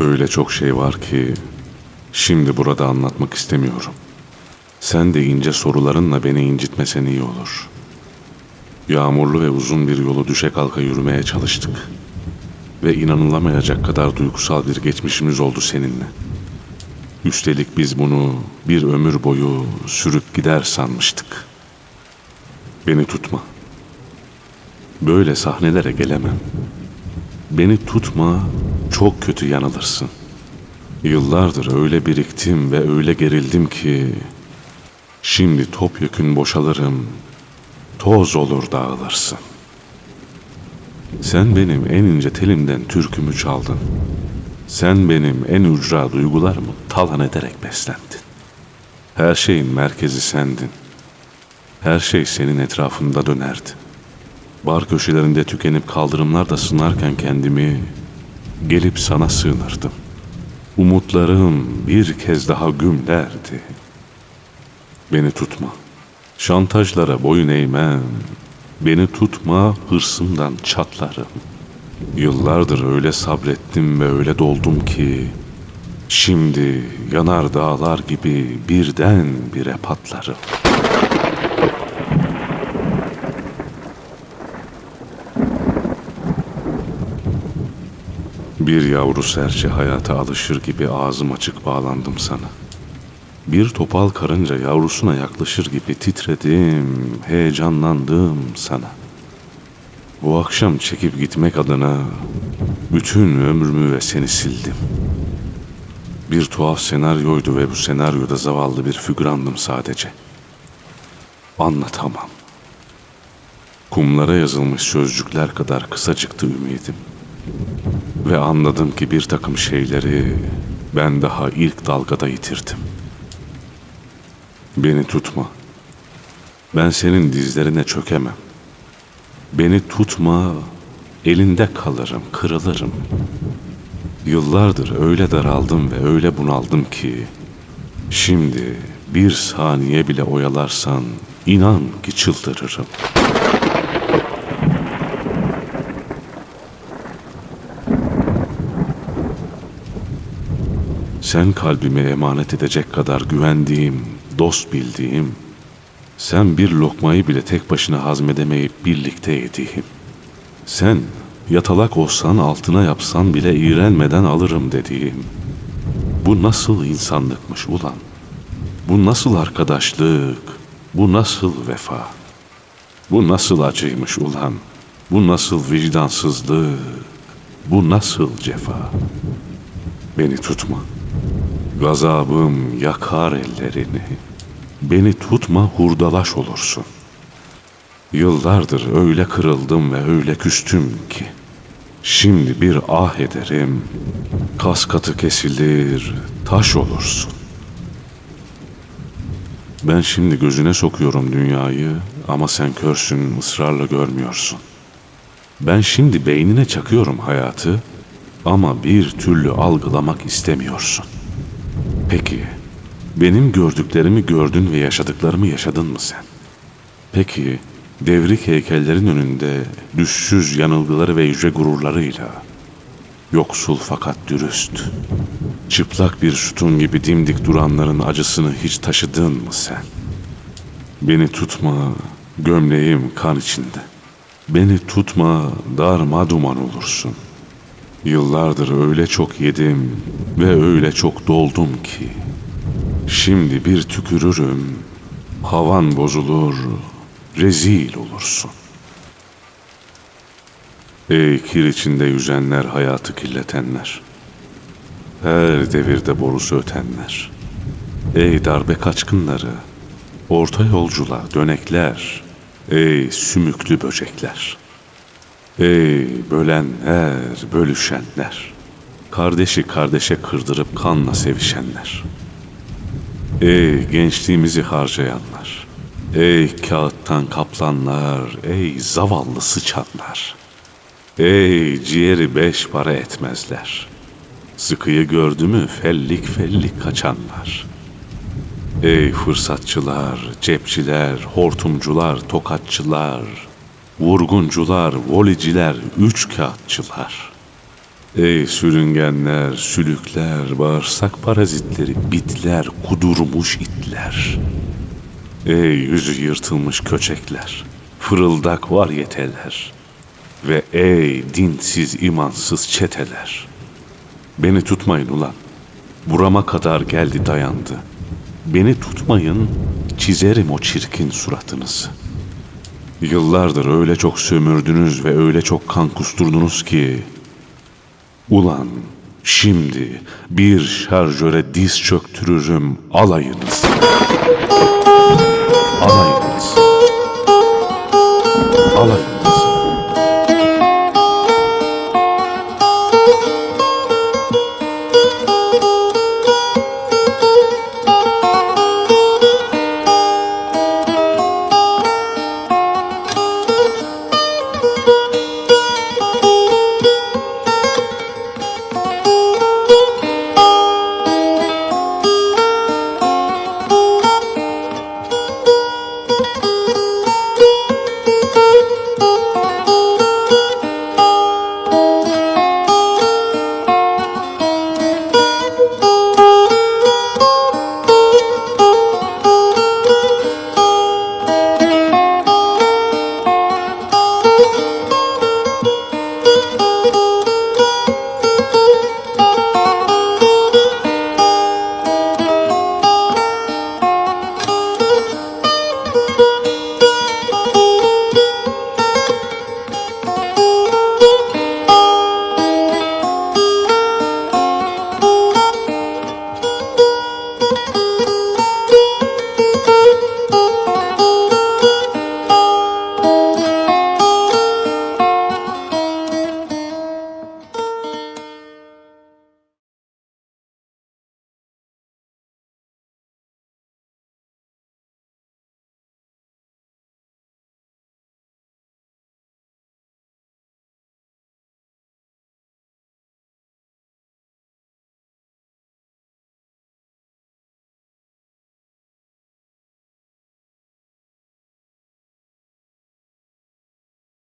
Öyle çok şey var ki şimdi burada anlatmak istemiyorum. Sen de ince sorularınla beni incitmesen iyi olur. Yağmurlu ve uzun bir yolu düşe kalka yürümeye çalıştık. Ve inanılamayacak kadar duygusal bir geçmişimiz oldu seninle. Üstelik biz bunu bir ömür boyu sürüp gider sanmıştık. Beni tutma. Böyle sahnelere gelemem. Beni tutma, çok kötü yanılırsın. Yıllardır öyle biriktim ve öyle gerildim ki şimdi topyekün boşalırım, toz olur dağılırsın. Sen benim en ince telimden türkümü çaldın. Sen benim en ücra duygularımı talan ederek beslendin. Her şeyin merkezi sendin. Her şey senin etrafında dönerdi. Bar köşelerinde tükenip kaldırımlarda sınarken kendimi gelip sana sığınırdım. Umutlarım bir kez daha gümlerdi. Beni tutma. Şantajlara boyun eğmem. Beni tutma hırsımdan çatlarım. Yıllardır öyle sabrettim ve öyle doldum ki şimdi yanar dağlar gibi birden bire patlarım. Bir yavru serçe hayata alışır gibi ağzım açık bağlandım sana. Bir topal karınca yavrusuna yaklaşır gibi titredim, heyecanlandım sana. Bu akşam çekip gitmek adına bütün ömrümü ve seni sildim. Bir tuhaf senaryoydu ve bu senaryoda zavallı bir fügrandım sadece. Anlatamam. Kumlara yazılmış sözcükler kadar kısacıktı ümidim. Ve anladım ki bir takım şeyleri ben daha ilk dalgada yitirdim. Beni tutma. Ben senin dizlerine çökemem. Beni tutma, elinde kalırım, kırılırım. Yıllardır öyle daraldım ve öyle bunaldım ki şimdi bir saniye bile oyalarsan inan ki çıldırırım. Sen kalbime emanet edecek kadar güvendiğim, dost bildiğim, sen bir lokmayı bile tek başına hazmedemeyip birlikte yediğim. Sen yatalak olsan altına yapsan bile iğrenmeden alırım dediğim. Bu nasıl insanlıkmış ulan? Bu nasıl arkadaşlık? Bu nasıl vefa? Bu nasıl acıymış ulan? Bu nasıl vicdansızlık? Bu nasıl cefa? Beni tutma. Gazabım yakar ellerini. Beni tutma hurdalaş olursun. Yıllardır öyle kırıldım ve öyle küstüm ki. Şimdi bir ah ederim, kas katı kesilir, taş olursun. Ben şimdi gözüne sokuyorum dünyayı ama sen körsün, ısrarla görmüyorsun. Ben şimdi beynine çakıyorum hayatı ama bir türlü algılamak istemiyorsun. Peki, benim gördüklerimi gördün ve yaşadıklarımı yaşadın mı sen? Peki, devrik heykellerin önünde düşsüz yanılgıları ve yüce gururlarıyla, yoksul fakat dürüst, çıplak bir sütun gibi dimdik duranların acısını hiç taşıdın mı sen? Beni tutma, gömleğim kan içinde. Beni tutma, darma duman olursun. Yıllardır öyle çok yedim ve öyle çok doldum ki. Şimdi bir tükürürüm, havan bozulur, rezil olursun. Ey kir içinde yüzenler, hayatı kirletenler. Her devirde borusu ötenler. Ey darbe kaçkınları, orta yolcula dönekler. Ey sümüklü böcekler. Ey bölenler, bölüşenler. Kardeşi kardeşe kırdırıp kanla sevişenler. Ey gençliğimizi harcayanlar. Ey kağıttan kaplanlar, ey zavallı sıçanlar. Ey ciğeri beş para etmezler. Sıkıyı gördü mü fellik fellik kaçanlar. Ey fırsatçılar, cepçiler, hortumcular, tokatçılar, vurguncular, voliciler, üç kağıtçılar. Ey sürüngenler, sülükler, bağırsak parazitleri, bitler, kudurmuş itler. Ey yüzü yırtılmış köçekler, fırıldak var yeteler. Ve ey dinsiz imansız çeteler. Beni tutmayın ulan. Burama kadar geldi dayandı. Beni tutmayın, çizerim o çirkin suratınızı. Yıllardır öyle çok sömürdünüz ve öyle çok kan kusturdunuz ki... Ulan şimdi bir şarjöre diz çöktürürüm alayınız. Alayınız. Alayınız.